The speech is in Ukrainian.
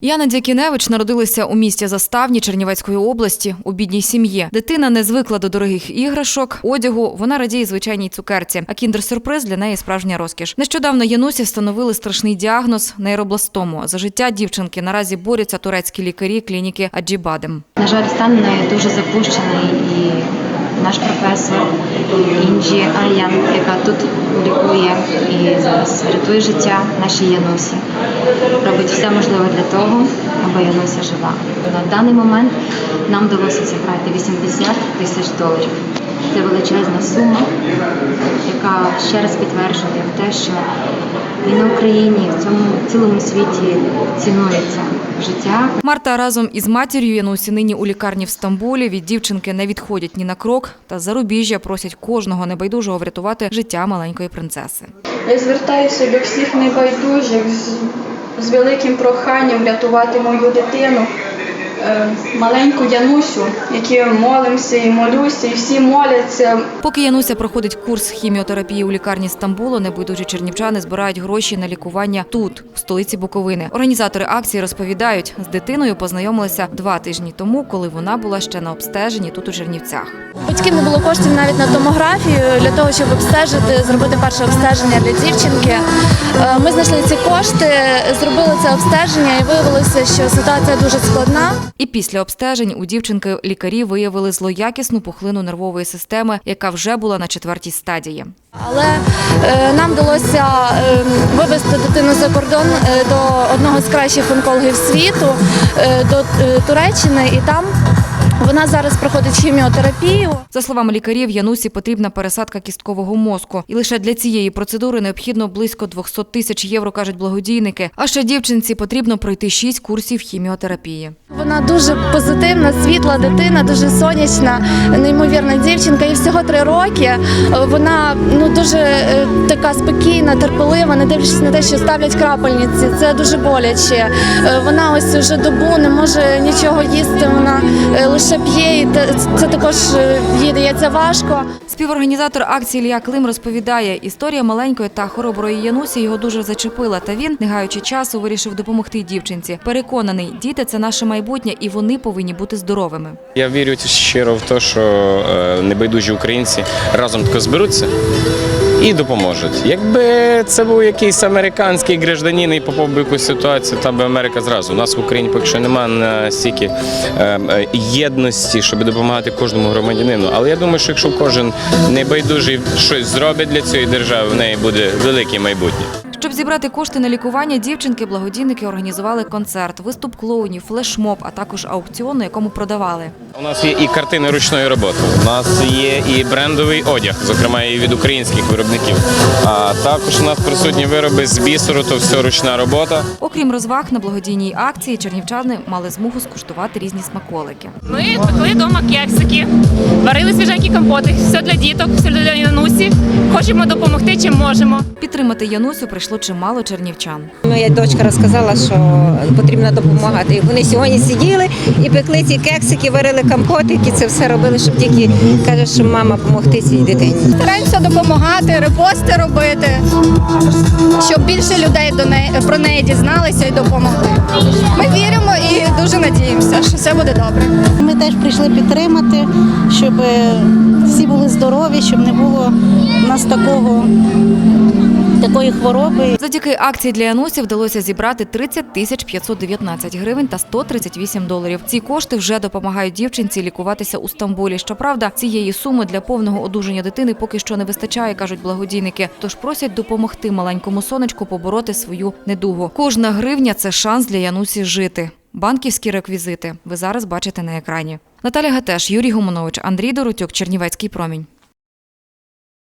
Яна Дякіневич народилася у місті Заставні Чернівецької області у бідній сім'ї. Дитина не звикла до дорогих іграшок, одягу. Вона радіє звичайній цукерці. А кіндер-сюрприз для неї справжня розкіш. Нещодавно Янусі встановили страшний діагноз нейробластому. За життя дівчинки наразі борються турецькі лікарі клініки Аджібадем. На жаль, стан дуже запущений і наш професор Інджі Аян, яка тут лікує і зараз рятує життя нашій Янусі, робить все можливе для того, аби Януся жила. На даний момент нам вдалося зібрати 80 тисяч доларів. Це величезна сума, яка ще раз підтверджує те, що і на Україні, і в цьому цілому світі цінується життя Марта разом із матір'ю Янусі нині у лікарні в Стамбулі. Від дівчинки не відходять ні на крок. Та зарубіжжя просять кожного небайдужого врятувати життя маленької принцеси. Я звертаюся до всіх небайдужих з, з великим проханням врятувати мою дитину, маленьку Янусю, які молимося і молюся, і всі моляться. Поки Януся проходить курс хіміотерапії у лікарні Стамбулу, небайдужі чернівчани збирають гроші на лікування тут, в столиці Буковини. Організатори акції розповідають, з дитиною познайомилися два тижні тому, коли вона була ще на обстеженні тут у Чернівцях. Батьків не було коштів навіть на томографію для того, щоб обстежити, зробити перше обстеження для дівчинки. Е, Ми знайшли ці кошти, зробили це обстеження і виявилося, що ситуація дуже складна. І після обстежень у дівчинки лікарі виявили злоякісну пухлину нервової системи, яка вже була на четвертій стадії. Але е, нам вдалося е, вивезти дитину за кордон е, до одного з кращих онкологів світу, е, до Туреччини, і там вона зараз проходить хіміотерапію. За словами лікарів, Янусі потрібна пересадка кісткового мозку, і лише для цієї процедури необхідно близько 200 тисяч євро, кажуть благодійники. А ще дівчинці потрібно пройти 6 курсів хіміотерапії. Вона дуже позитивна, світла дитина, дуже сонячна, неймовірна дівчинка. Їй всього три роки. Вона ну дуже е, така спокійна, терпелива, не дивлячись на те, що ставлять крапельниці. Це дуже боляче. Е, Вона ось вже добу не може нічого їсти. Вона е, лише п'є, і це також е, їй дається важко. Співорганізатор акції Ілля Клим розповідає, історія маленької та хороброї Янусі його дуже зачепила. Та він, не гаючи часу, вирішив допомогти дівчинці. Переконаний, діти це наше майбутнє, і вони повинні бути здоровими. Я вірю щиро в те, що е, небайдужі українці разом тако зберуться і допоможуть. Якби це був якийсь американський гражданин і попав би якусь ситуацію, та би Америка зразу. У нас в Україні поки що немає настільки е, е, єдності, щоб допомагати кожному громадянину. Але я думаю, що якщо кожен небайдужий щось зробить для цієї держави, в неї буде велике майбутнє. Щоб зібрати кошти на лікування дівчинки, благодійники організували концерт, виступ клоунів, флешмоб, а також аукціон, на якому продавали. У нас є і картини ручної роботи. У нас є і брендовий одяг, зокрема і від українських виробників. А також у нас присутні вироби з бісеру, то все ручна робота. Окрім розваг на благодійній акції, чернівчани мали змогу скуштувати різні смаколики. Ми пекли вдома кексики, варили свіженькі компоти. Все для діток, все для Янусі. Хочемо допомогти, чим можемо. Підтримати Янусю прийшло чимало чернівчан. Моя дочка розказала, що потрібно допомагати. Вони сьогодні сиділи і пекли ці кексики, варили компотики, це все робили, щоб тільки каже, що мама допомогти цій дитині. Стараємося допомагати, репости робити, щоб більше людей до неї про неї дізналися і допомогли. Ми віримо і дуже надіємося, що все буде добре. Ми теж прийшли підтримати, щоб е, всі були здорові, щоб не було у нас такого, такої хвороби. Завдяки акції для Янусі вдалося зібрати 30 тисяч 519 гривень та 138 доларів. Ці кошти вже допомагають дівчинці лікуватися у Стамбулі. Щоправда, цієї суми для повного одужання дитини поки що не вистачає, кажуть благодійники. Тож просять допомогти маленькому сонечку побороти свою недугу. Кожна гривня це шанс для Янусі жити. Банківські реквізити ви зараз бачите на екрані. Наталя Гатеш, Юрій Гуманович, Андрій Доротюк, Чернівецький промінь.